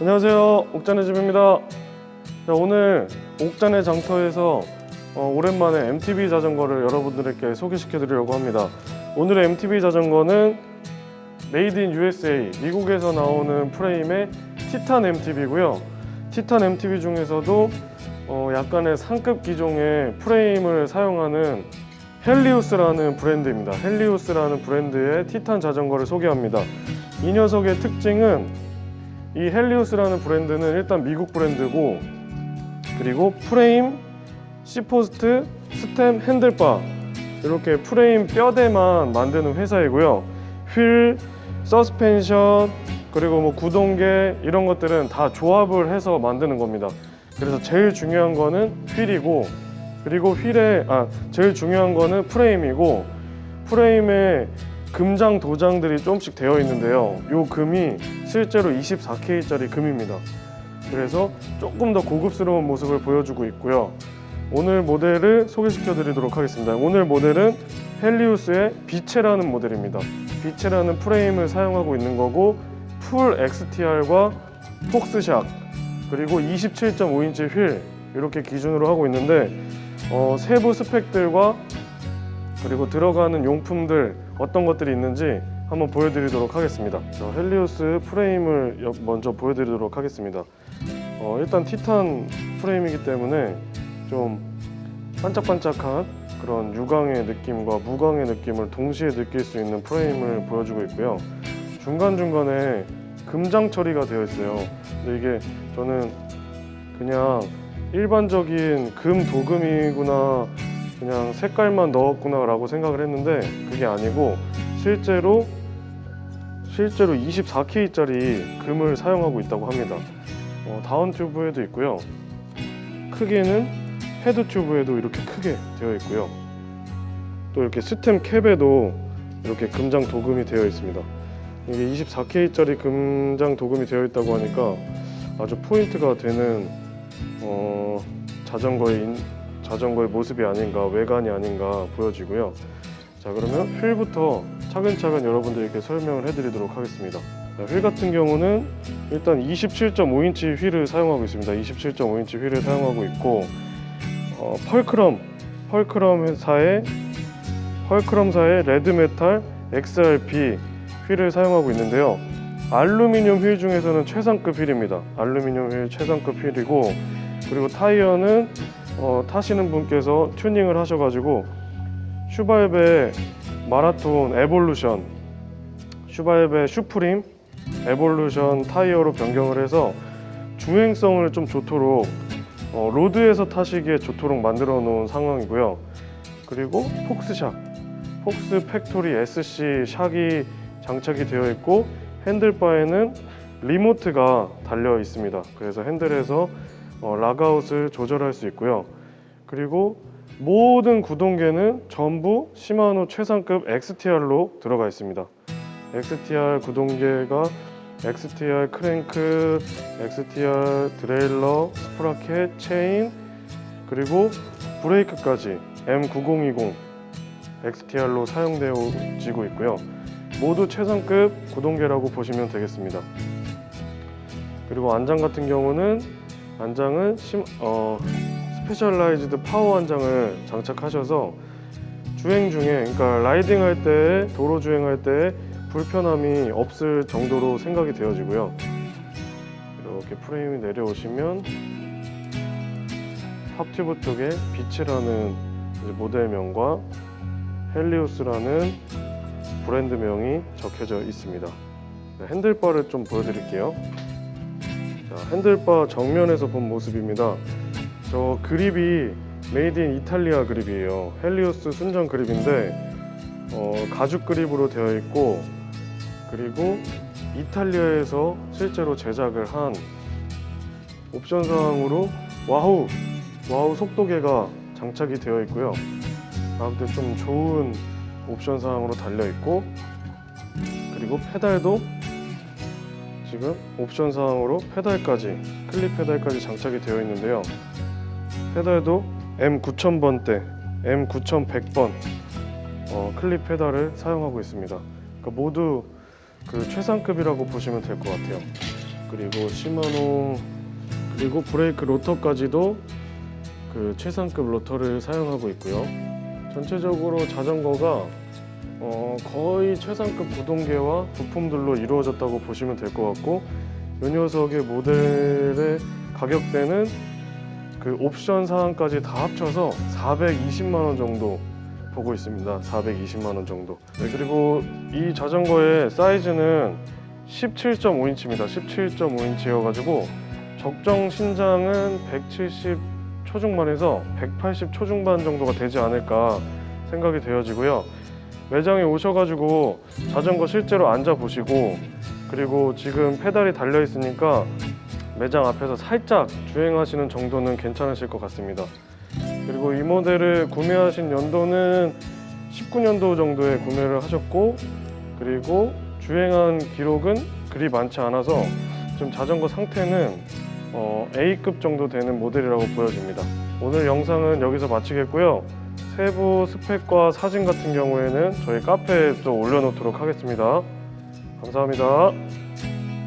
안녕하세요. 옥잔의 집입니다. 자, 오늘 옥잔의 장터에서 어, 오랜만에 MTB 자전거를 여러분들께 소개시켜 드리려고 합니다. 오늘의 MTB 자전거는 메이드 인 USA 미국에서 나오는 프레임의 티탄 MTB고요. 티탄 MTB 중에서도 어, 약간의 상급 기종의 프레임을 사용하는 헬리우스라는 브랜드입니다. 헬리우스라는 브랜드의 티탄 자전거를 소개합니다. 이 녀석의 특징은 이 헬리우스라는 브랜드는 일단 미국 브랜드고 그리고 프레임, C포스트, 스템, 핸들바 이렇게 프레임 뼈대만 만드는 회사이고요. 휠, 서스펜션 그리고 뭐 구동계 이런 것들은 다 조합을 해서 만드는 겁니다. 그래서 제일 중요한 거는 휠이고 그리고 휠에 아 제일 중요한 거는 프레임이고 프레임에 금장 도장들이 조금씩 되어 있는데요. 요 금이 실제로 24K짜리 금입니다. 그래서 조금 더 고급스러운 모습을 보여주고 있고요. 오늘 모델을 소개시켜 드리도록 하겠습니다. 오늘 모델은 헬리우스의 비체라는 모델입니다. 비체라는 프레임을 사용하고 있는 거고 풀 XTR과 폭스샥 그리고 27.5인치 휠 이렇게 기준으로 하고 있는데 어, 세부 스펙들과 그리고 들어가는 용품들 어떤 것들이 있는지 한번 보여드리도록 하겠습니다. 저 헬리오스 프레임을 여- 먼저 보여드리도록 하겠습니다. 어, 일단 티탄 프레임이기 때문에 좀 반짝반짝한 그런 유광의 느낌과 무광의 느낌을 동시에 느낄 수 있는 프레임을 보여주고 있고요. 중간중간에 금장 처리가 되어 있어요. 근데 이게 저는 그냥 일반적인 금 도금이구나 그냥 색깔만 넣었구나 라고 생각을 했는데 그게 아니고 실제로 실제로 24K짜리 금을 사용하고 있다고 합니다. 어, 다운 튜브에도 있고요. 크기는 헤드 튜브에도 이렇게 크게 되어 있고요. 또 이렇게 스템 캡에도 이렇게 금장 도금이 되어 있습니다. 이게 24K짜리 금장 도금이 되어 있다고 하니까 아주 포인트가 되는 어, 자전거의 인- 자전거의 모습이 아닌가 외관이 아닌가 보여지고요. 자 그러면 휠부터 차근차근 여러분들께 설명을 해드리도록 하겠습니다. 자, 휠 같은 경우는 일단 27.5인치 휠을 사용하고 있습니다. 27.5인치 휠을 사용하고 있고 어, 펄크럼 펄크럼 회사의 펄크럼사의 레드메탈 XRP 휠을 사용하고 있는데요. 알루미늄 휠 중에서는 최상급 휠입니다. 알루미늄 휠 최상급 휠이고 그리고 타이어는 어, 타시는 분께서 튜닝을 하셔가지고 슈바입의 마라톤 에볼루션 슈바입의 슈프림 에볼루션 타이어로 변경을 해서 주행성을 좀 좋도록 어, 로드에서 타시기에 좋도록 만들어 놓은 상황이고요. 그리고 폭스샥 폭스 팩토리 SC 샥이 장착이 되어 있고 핸들바에는 리모트가 달려 있습니다. 그래서 핸들에서 어, 락아웃을 조절할 수 있고요. 그리고 모든 구동계는 전부 시마노 최상급 XTR로 들어가 있습니다. XTR 구동계가 XTR 크랭크, XTR 드레일러, 스프라켓, 체인, 그리고 브레이크까지 M9020 XTR로 사용되어지고 있고요. 모두 최상급 구동계라고 보시면 되겠습니다. 그리고 안장 같은 경우는 안장은 심, 어, 스페셜라이즈드 파워 안장을 장착하셔서 주행 중에 그러니까 라이딩 할 때 도로 주행할 때 불편함이 없을 정도로 생각이 되어지고요. 이렇게 프레임이 내려오시면 탑튜브 쪽에 비치라는 모델명과 헬리우스라는 브랜드명이 적혀져 있습니다. 네, 핸들바를 좀 보여드릴게요. 자, 핸들바 정면에서 본 모습입니다. 저 그립이 메이드 인 이탈리아 그립이에요. 헬리오스 순정 그립인데 어, 가죽 그립으로 되어 있고 그리고 이탈리아에서 실제로 제작을 한 옵션 사항으로 와우 와우 속도계가 장착이 되어 있고요. 아무튼 좀 좋은 옵션 사항으로 달려 있고 그리고 페달도 지금 옵션 사항으로 페달까지 클립 페달까지 장착이 되어 있는데요. 페달도 M9000번대, M9100번 어, 클립 페달을 사용하고 있습니다. 그러니까 모두 그 최상급이라고 보시면 될 것 같아요. 그리고 시마노 그리고 브레이크 로터까지도 그 최상급 로터를 사용하고 있고요. 전체적으로 자전거가 어, 거의 최상급 구동계와 부품들로 이루어졌다고 보시면 될 것 같고 이 녀석의 모델의 가격대는 그 옵션 사항까지 다 합쳐서 420만 원 정도 보고 있습니다. 420만 원 정도. 네, 그리고 이 자전거의 사이즈는 17.5인치입니다. 17.5인치여가지고 적정 신장은 170 초중반에서 180 초중반 정도가 되지 않을까 생각이 되어지고요. 매장에 오셔가지고 자전거 실제로 앉아 보시고 그리고 지금 페달이 달려 있으니까 매장 앞에서 살짝 주행하시는 정도는 괜찮으실 것 같습니다. 그리고 이 모델을 구매하신 연도는 19년도 정도에 구매를 하셨고 그리고 주행한 기록은 그리 많지 않아서 지금 자전거 상태는 어, A급 정도 되는 모델이라고 보여집니다. 오늘 영상은 여기서 마치겠고요. 세부 스펙과 사진 같은 경우에는 저희 카페에 또 올려놓도록 하겠습니다. 감사합니다.